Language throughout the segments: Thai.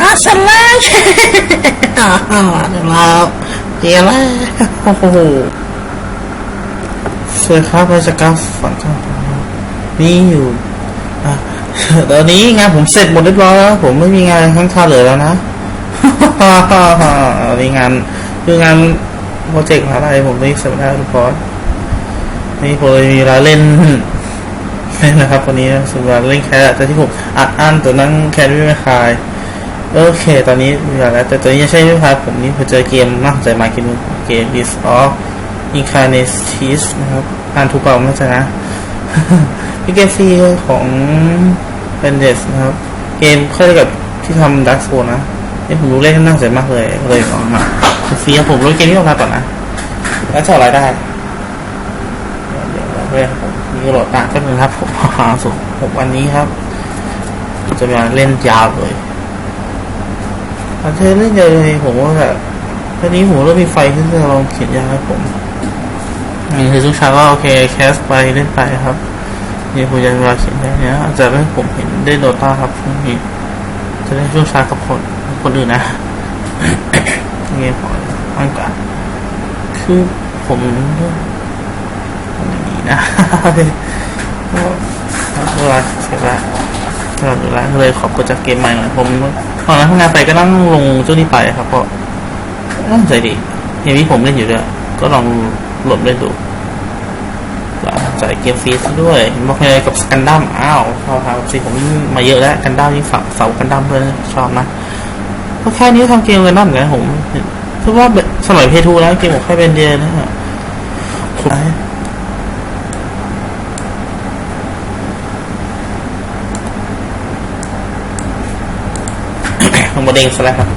อาสลาเดี๋ยวเราเดี๋ยวแล้วโอ้โหสวยครับราชการฝันข้างนี่อยู่อะตอนนี้งานผมเสร็จหมดเรียบร้อยแล้ว ผมไม่มีงานข้างคาเหลือแล้วนะตอนนี้งานคืองานโปรเจกต์อะไรผมไม่สำเร็จทุกคนนี่ผมเลยมีเวลาเล่นเล่นนะครับวันนี้สุดเวลาเล่นแคสแต่ที่ผมอัดอั้นตัวนั้นแคสไม่คลาย โอเค ตอนนี้มีเวลาแล้ว แต่ตอนนี้ยังใช่ไหม่พาผมนี่ผมเจอเกมน่าสนใจมาเกมเกม Is of Incarnatis นะครับ อ่านถูกเปล่าไม่ใช่นะเป็นเกมฟรีของ b a n d e s นะครับ เกมค่อยกับที่ทำ Dark Soul นะนี่ผมรู้เล่นน่าสนใจมากเลย เลยเอามาฟรีครับผมรู้เกมนี้ออกมาก่อนนะ แล้วจะอาอะไรได้ เดี๋ยวเราเล่นผมมีกระโดต่างกันนึงครับผมหาสูงผมวันนี้ครับ จะมาเล่นยาวเลย อาเธอเล่นยาวเลยผมว่าแบบตอนนี้ผมเริ่มมีไฟขึ้นจะลองเขียนยาครับผมนี่คือทุกเช้าก็โอเคแคสไปเล่นไปครับนี่ผมจะเวลาเขียนได้เนี้ยอาจจะไม่ให้ผมเห็นได้โดต้าครับช่งนี้จะได้ช่วงเช้ากับคนคนอื่นนะนี่ผมอังกาคือผมอย่างนี้นะเวลาเสร็จแล้ว เวลาเสร็จแล้วเลยขอบกดจากเกมใหม่หน่อยผมตอนนั้นทำงานไปก็นั่งลงเจ้านี้ไปครับเพราะน่าสนใจดีเห็นที่ผมเล่นอยู่ด้วยก็ลองโหลดเล่นดูจ่ายเกมฟรีซะด้วยเห็นบอกเลยกับกันดั้มอ้าวชอบครับสิผมมาเยอะแล้วกันดั้มนี่ฝักเสากันดั้มเพื่อนชอบนะก็แค่นี้ทำเกมกันดั้มกันผมคือว่าสมัยเพทูแล้วเกมผมแค่เป็นเดียนะฮะผม ผมมา เด้งซะแล้วครับ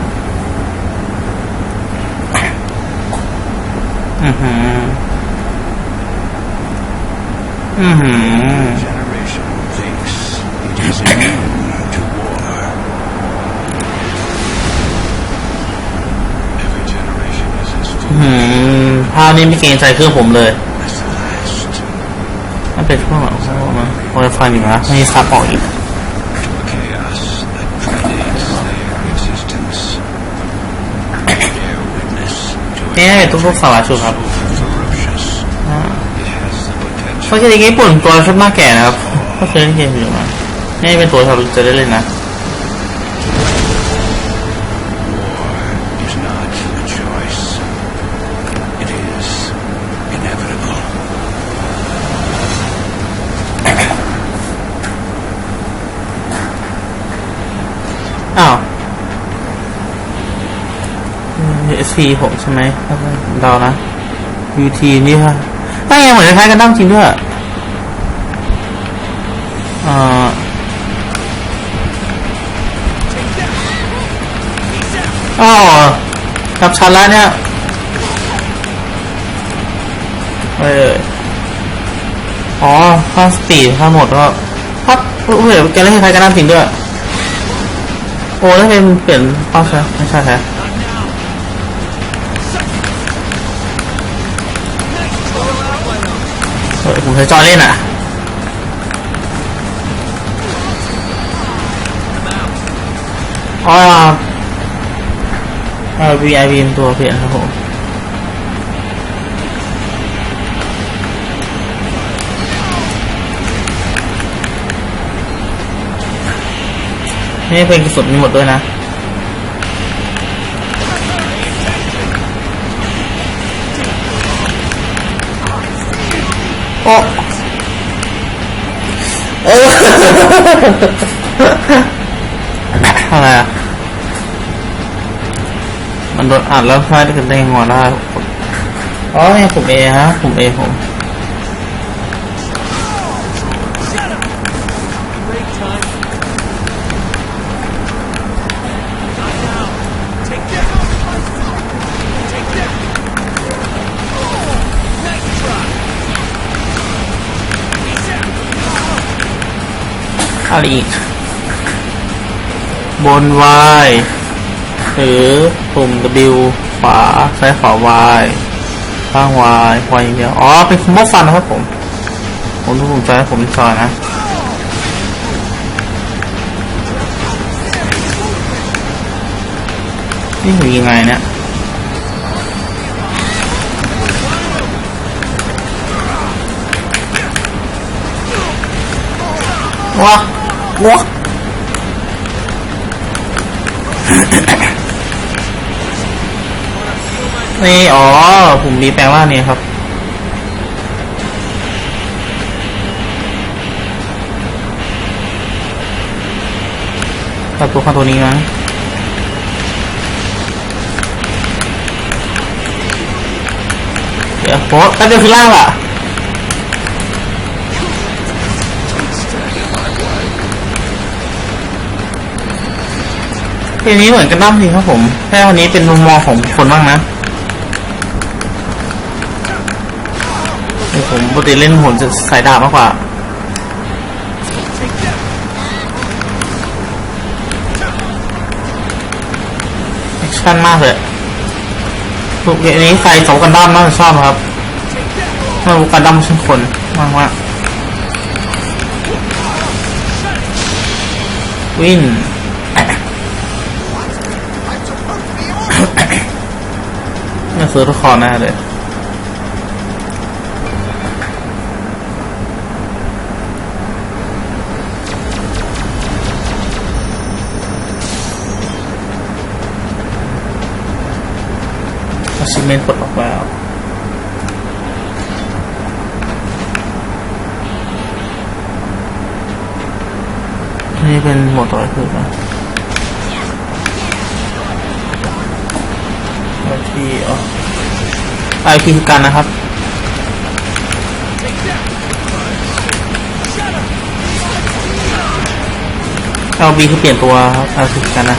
อือหืออือหือ generation thinks it is immune to war. Every generation is อื instinctive มภาพนี้ไม่เกรงใจเครื่องผมเลย as the last มันเป็นช่วงหลังเขาบอกมาโอ้ยฟังอยู่นะไม่ซับออกอีก to นี่ให้ทุกทุกๆสาวชุดครับ ferocious. อ่า It has the เพราะ potential เกมนี้ญี่ปุ่นตัวชุดหน้าแก่นะครับก็เคยเล่นเกมอยู่มานี่เป็นตัวที่เราจะได้เล่นนะ is not a choice. It is inevitable. อ้าว เอสพีผมใช่ไหมเดานะยูทีนี่ค่ะถ้าไงเหมือนคล้ายๆกันดั้มจริงด้วยเอ่ออ๋อกับชันแล้วเนี่ยเอออ๋อค่าสปีดค่าหมดก็พับเฮ้ยแกเล่นคล้ายๆกันดั้มจริงด้วย โอ้แล้วเป็นเปลี่ยนป้าใช่ไม่ใช่แฮ เฮ้ยผมใช้จอเล่นอะอ๋อเออ VIP เป็นตัวเปลี่ยนครับผมนี่เป็นกระสุนมีหมดด้วยนะ โอ้เอออะไรอะมันโดนอัดแล้วพลาดกันได้งอได้อ๋อเนี่ยผมเอฮะผมเอผม อะไรอีก บน Y หรือปุ่ม W ขวาซ้ายขวา Y ข้าง Y Y อย่างเดียวอ๋อ เป็นคอมโบฟันนะครับผม ผมทุกผมใจผมซอยนะนี่ผมยิงไงเนี่ยว้าว้านี่ อ๋อผมมีแปลงร่างเนี่ยครับ ตัดตัวข้างตัวนี้นะเดี๋ยวโพสแป๊บเดียวคือล่างล่ะ เพลงนี้เหมือนกันดั้มจริงครับผมแค่วันนี้เป็นมุมมองของคนบ้างนะผมปกติเล่นผมจะสายดาบมากกว่าแอคชั่นมากเลยทุกอย่างนี้ใครสองกันดั้มน่าจะชอบครับไม่รู้กันดั้มเช่นคนมากมากวินน่ ซื้อทุกคอแน่เลยอาชิเมนปลดล็อกแล้วนี่เป็นหมดต่อไปคือนะไอพีอ๋อ ไอพีคือกันนะครับ LB คือเปลี่ยนตัวครับ LP คือกันนะ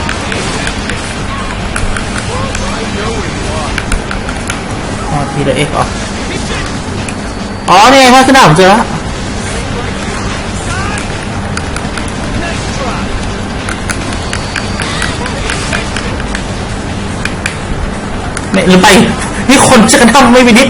ทีละเอ็กอ๋ออ๋อนี่ไงภาพกระดาผมเจอแล้วไม่ลืมไป นี่คนจะกระทำไม่มีนิด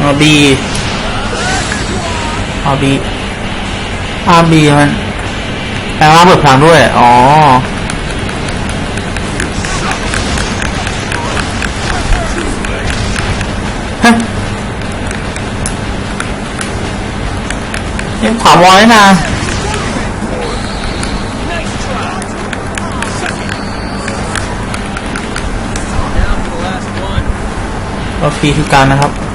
อ๋อบีอ๋อบีอาบีมัน แปลว่าเปิดพลังด้วย อ๋อฮะยังขวามอยนะเราฟีคือการนะครับ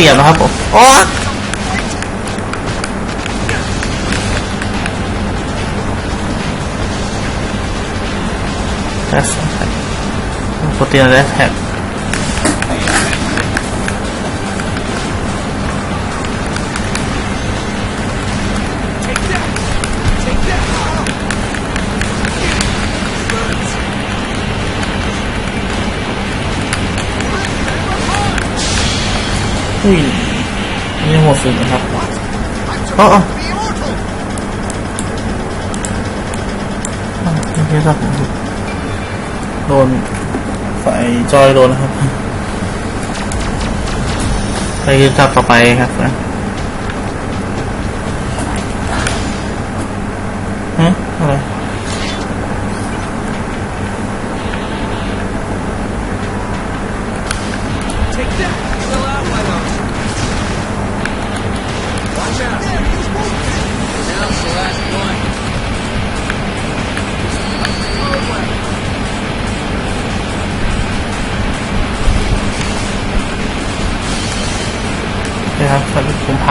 สียบนะครับผมโอ้แท็กโปรตีนแท็ก อุ้ยนี่หมดสุดนะครับอ๋ออ๋อไม่ใช่ครับผมโดนไฟจอยโดนนะครับ ไปจับต่อไปครับนะฮะ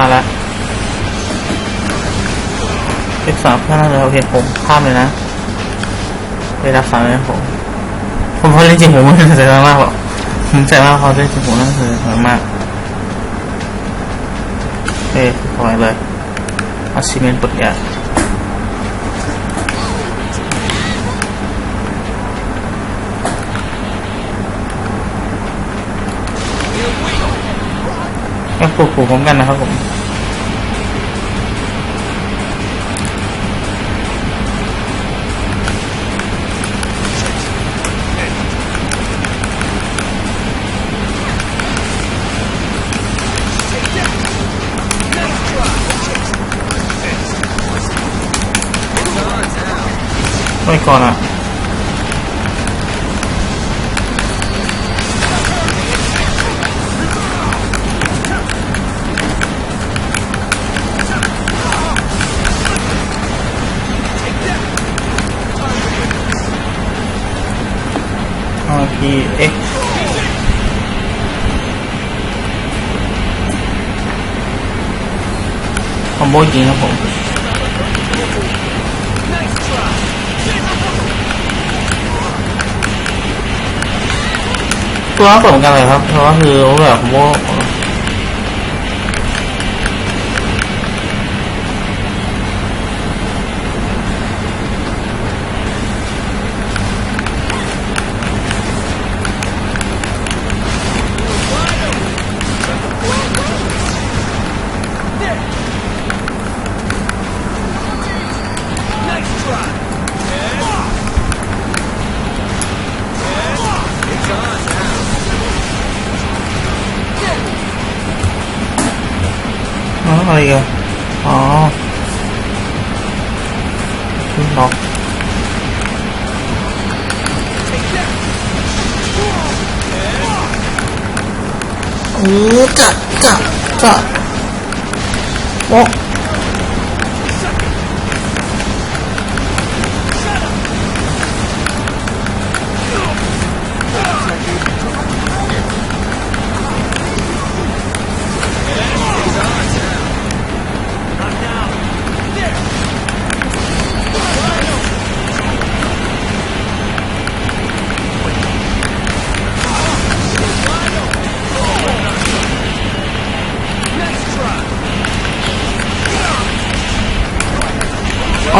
าแล้วเอกสามพลาดเลยโอเคผมข้ามเลยนะไปรักษาเลยผมผมพอเล่นจริงผมไม่ได้ใจมากหรอกผมใจมากเขาเล่นจริงผมน่าจะใจมากปล่อยเลยอาชิเมนต์ปลดยา ก็ปลูกปลูกพร้อมกันนะครับผมไม่ก่อนอะ RPX คอมโบยิงครับผมตัวนั้นเหมือนกันเลยครับ เพราะว่าคือแบบคอมโบ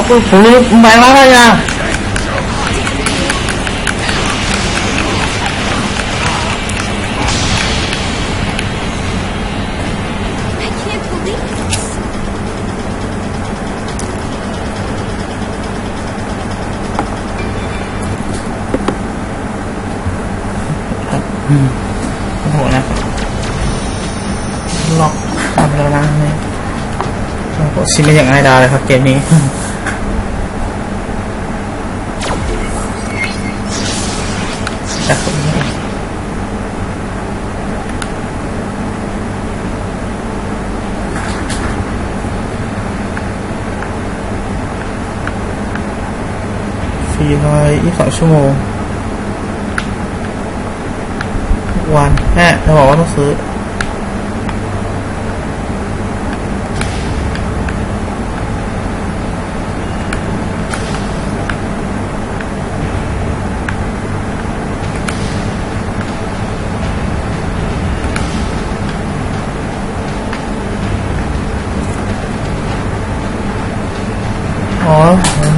ผมลืมแบงมาได้ยังโอ้โหนะล็อกตามแล้วนะเลยโอ้โหชิไม่อย่างง่ายดายเลยครับเกมนี้ ร้อยยี่สิบสองชั่วโมง วันแม่จะบอกว่าต้องซื้อ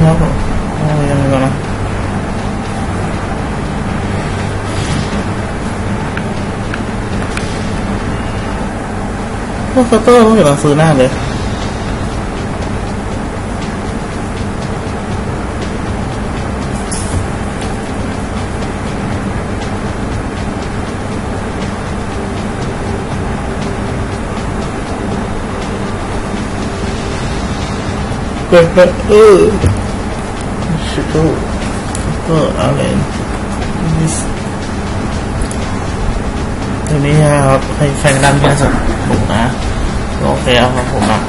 แล้วผมอ๋อยังไงก่อนนะ พวก เคาน์เตอร์ต้องอยู่หลังซื้อหน้าเลยเปิดเออชิโต้เอออะไรนี่ตัวนี้ครับใครแข่งดันกันสักบุกนะ โอเคเอาครับผมอะ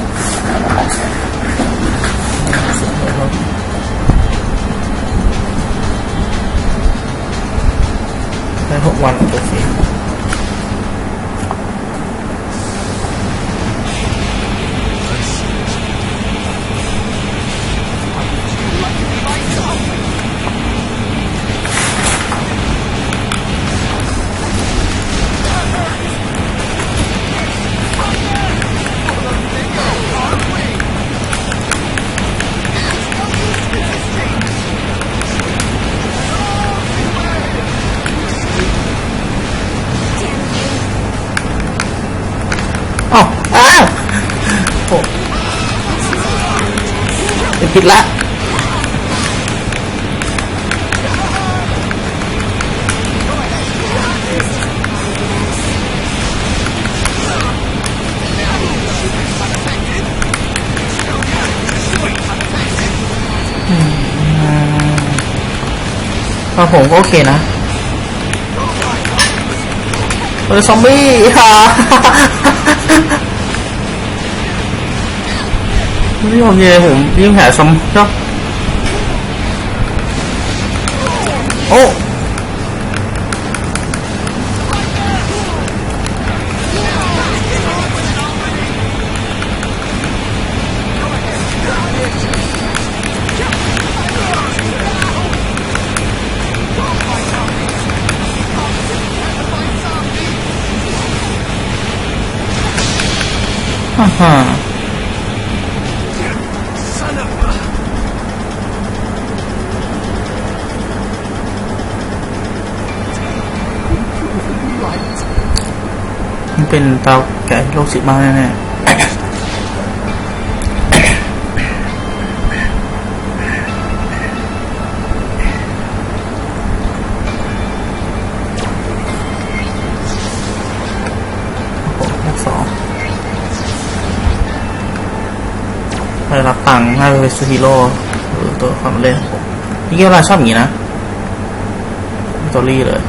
ได้หกวันโอเค ผิดละอืมครับผมก็โอเคนะเออซอมบี้ฮ่า ไม่ผมยิงผมยิงแผลซ้ำครับ โอ้ฮ่าฮ่า เป็นเตาแก่โรคจิตมาแน่ๆโอ้โหสองได้รับตังค์ให้ไปซื้อฮีโร่หรือตัวความเล่นนี่เวกับชอบอย่างนี้นะสตอรี่เลย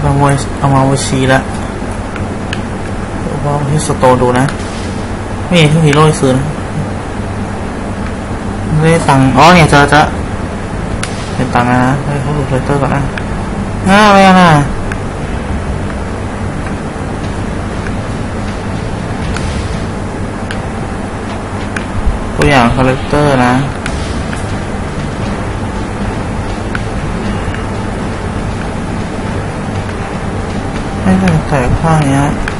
เอามาเอามาไว้ชี้ละว่าที่สโตดูนะ ไม่เห็นที่ฮีโร่ซื้อนะไม่ได้ตังอ๋อเนี่ยเจอจะเป็นตังนะนะให้เขาดูเทรเตอร์ก่อนนะน่าไม่เอานะตัวอย่างคาแรคเตอร์นะ ไม่ได้แต่ข้างนี้อะ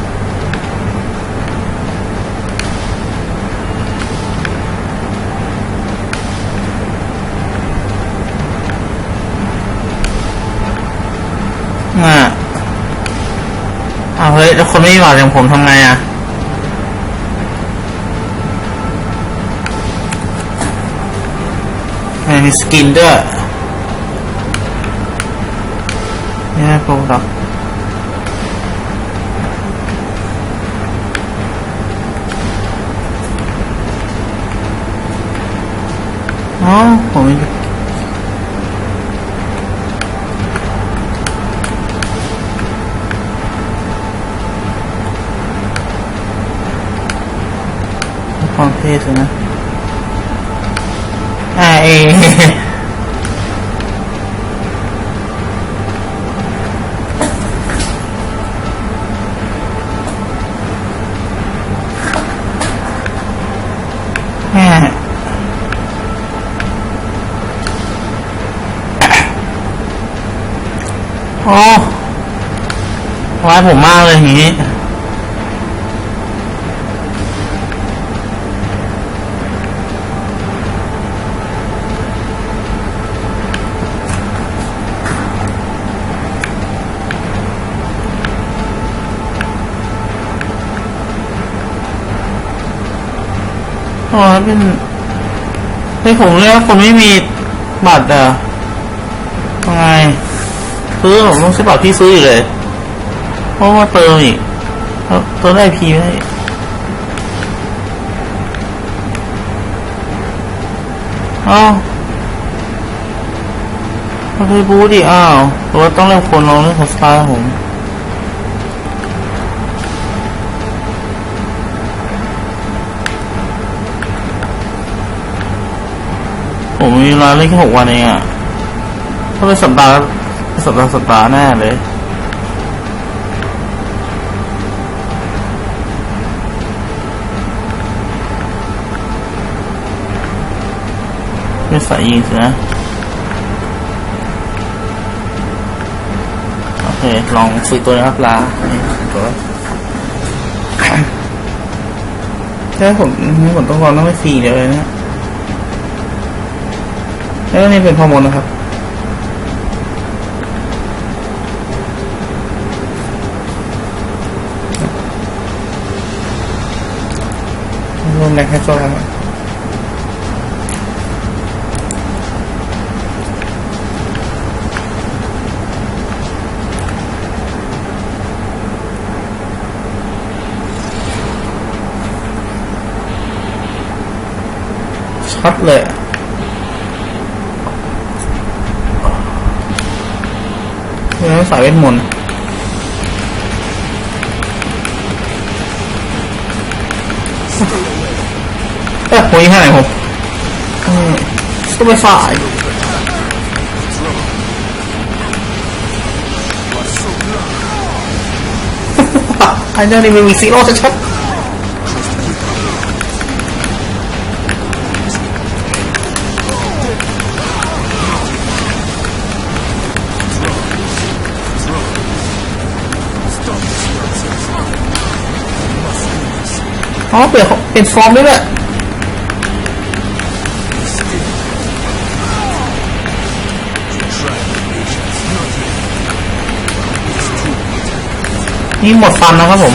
อ้าวเฮ้ย แล้วคนไม่มีบัตรอย่างผมทำไงอะไม่มีสกินด้วยเนี่ยโปรดัก ผมมีความเท่สินะ โอ้ร้ายผมมากเลยอย่างนี้ อ๋อเป็นในผมเนี่ยคนไม่มีบัตรอะ ซื้อผมต้องซื้อบัตรพี่ซื้ออีกเลยเพราะว่าเติมอีกเติมได้พีไม่ได้อ้าวไม่เคยบูดิอ้าวหรือว่าต้องเล่นคนลองเล่นของสตาร์ผมผมมีเวลาเล่นแค่หกวันเองอะถ้าเป็นสัปดาห์ สัปดาห์สัปดาห์แน่เลยไม่ใส่ยิงสินะ โอเค ลองฝึกตัวนะครับลาตัวแค่ผมนี่ผมต้องรอต้องไม่ฟรีเดียวเลยนี่ยแล้วนี่เป็นฮอร์โมนนะครับ รวมแรงให้โซ่กันชัดเลยอะเรื่อสายเวทมนต์ เอ้ยโอ้ยให้ผมอืมก็ไม่ฝ่ายไอ้เจ้านี่มันมีซีโร่ชัดๆอ๋อเปลี่ยนเปลี่ยนฟอร์มด้วยแหละ นี่หมดฟันนะครับผม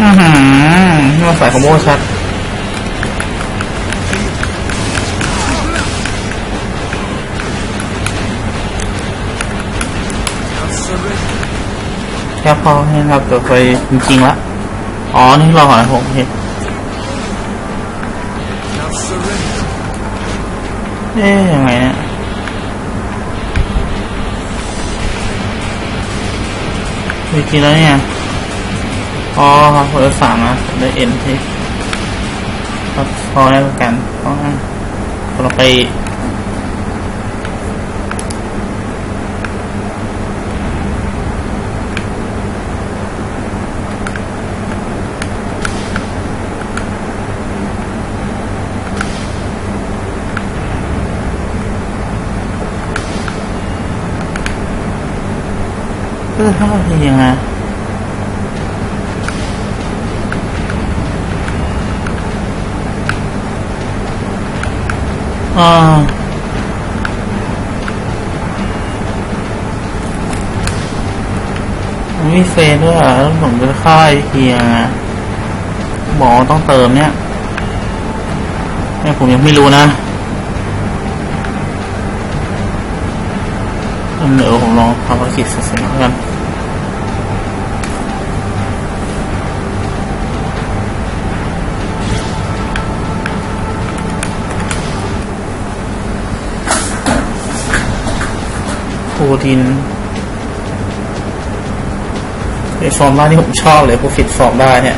อือหือนี่มาใส่คอมโบชัดแค่พอให้ครับเดี๋ยวไปจริงๆละ อ๋อนี่รอก่อนนะผมโอเคเอ๊ยยังไงเนี่ยจริงๆแล้วเนี่ย อ๋อครับเอสามนะได้เอ็นที่พอแล้วกันเพราะว่าเราไป เออถ้ามันยังไงอ่ามันมีเฟซด้วยอะแล้วผมจะค่ายเฮียไงบอกต้องเติมเนี่ยเนี่ยผมยังไม่รู้นะเดี๋ยวผมลองทำภารกิจเสร็จๆแล้วกัน โปรตีนไอฟอร์มได้นี่ผมชอบเลยพวกฟิตฟอร์มได้เนี่ย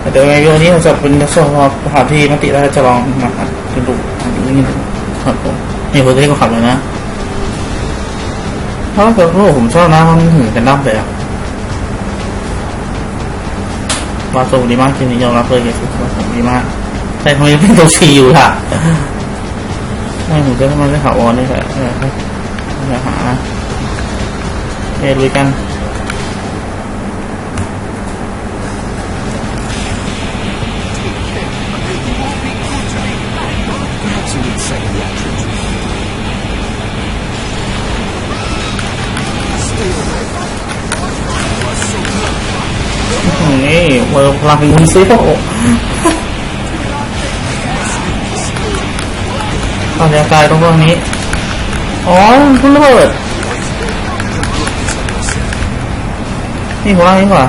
แต่เดี๋ยวในวิดีโอนี้เราจะเป็นในส่วนของสถานที่มติแล้วจะลองมาดูนี่ครับผมนี่ผมจะให้เขาขับเลยนะเพราะแต่พวกผมชอบนะมันถึงกันดั้มเลยอะวาโซดีมากจริงๆยอมรับเลยเกสุดผมดีมาก แต่ทำไมเป็นตัวซีอยู่ล่ะไม่ผมจะทำไมไม่ข่าวออนนี่แหละ เอออย่าหาเอลุยกันนี่เวอร์พลังมุนซิโอตอนนี้กายตรงตรงนี้ อ๋อคุณระเบิดนี่หัวล่างนี่กว่า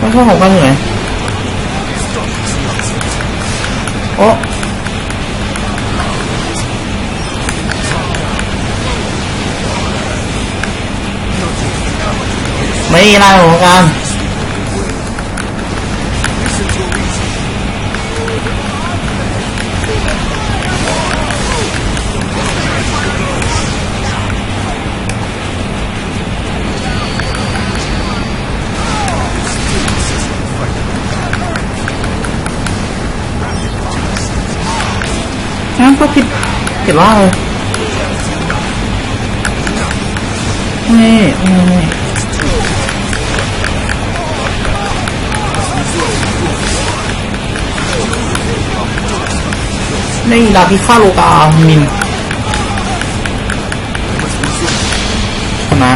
มันเข้าของกันอยู่ไหนโอ้ไม่มีอะไรของกัน งั้นก็ผิดผิดว่าเลยอืนี่นี่นี่ดาบพิฆาตโลกามินชนะ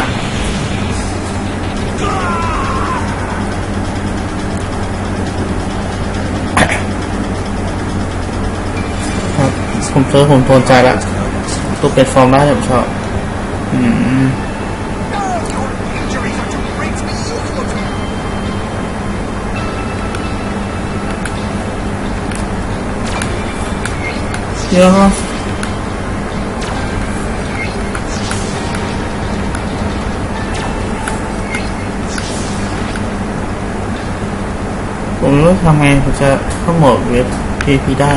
ผมเจอผมโดนใจละตัวเป็นฟอร์มได้ผมชอบ อืมเยอะครับผมรู้ทำไงผมจะเข้าโหมดเว็บ PVP ได้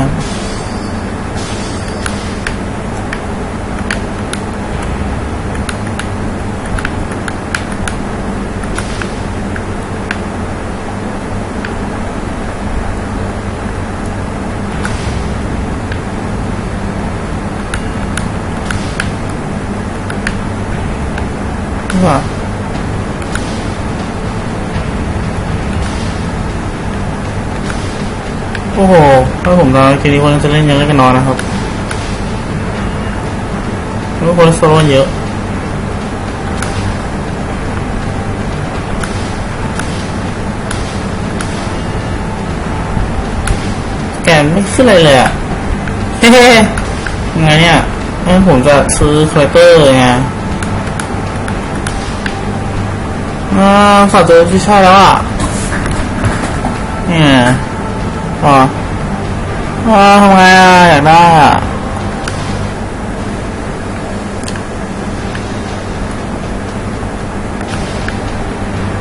ว่า โอ้โห ถ้าผมนอนคืนนี้คนจะเล่นเยอะเล่นกันนอนนะครับแล้วคนโซโล่เยอะแกไม่ขึ้นอะไรเลยอะ เฮ้ยังไงเนี่ยงั้นผมจะซื้อคาแรคเตอร์ไงอ่าฝากเจอที่ใช่แล้วอะ เนี่ย อ๋ออ่าทำไงอะอยากได้อะ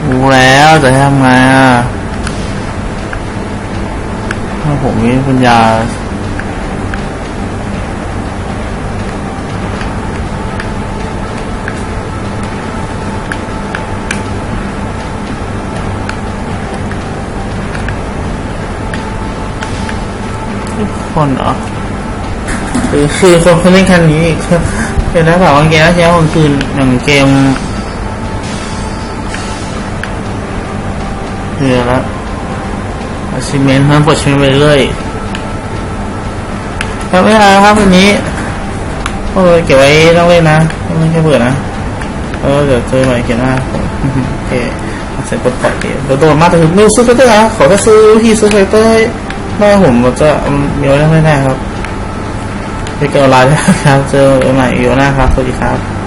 รู้แล้วจะทำไงอะถ้าผมมีปัญญา คนเหรอหรือคือคนเขาเล่นคันนี้คือเป็นแล้วแบบว่าเกมแล้วใช่ไหมคนคืนอย่างเกมคือแล้วอาชิเมนต์มันปลดชิมไปเรื่อยครับไม่เป็นไรครับวันนี้ก็เก็บไว้ต้องเล่นนะไม่แค่เบื่อนะเออเดี๋ยวเจอใหม่เขียนหน้าโอเคเสร็จปลดปล่อยเกมเดี๋ยวโดนมาแต่คือไม่รู้ซื้อเตอร์นะขอแค่ซื้อที่ซื้อเต อร์ให้แม่ผมจะมีไว้เล่นไม่ได้ครับไปเกี่ยวไลน์ด้วยครับเจอกันใหม่อีกหน้าครับสวัสดีครับ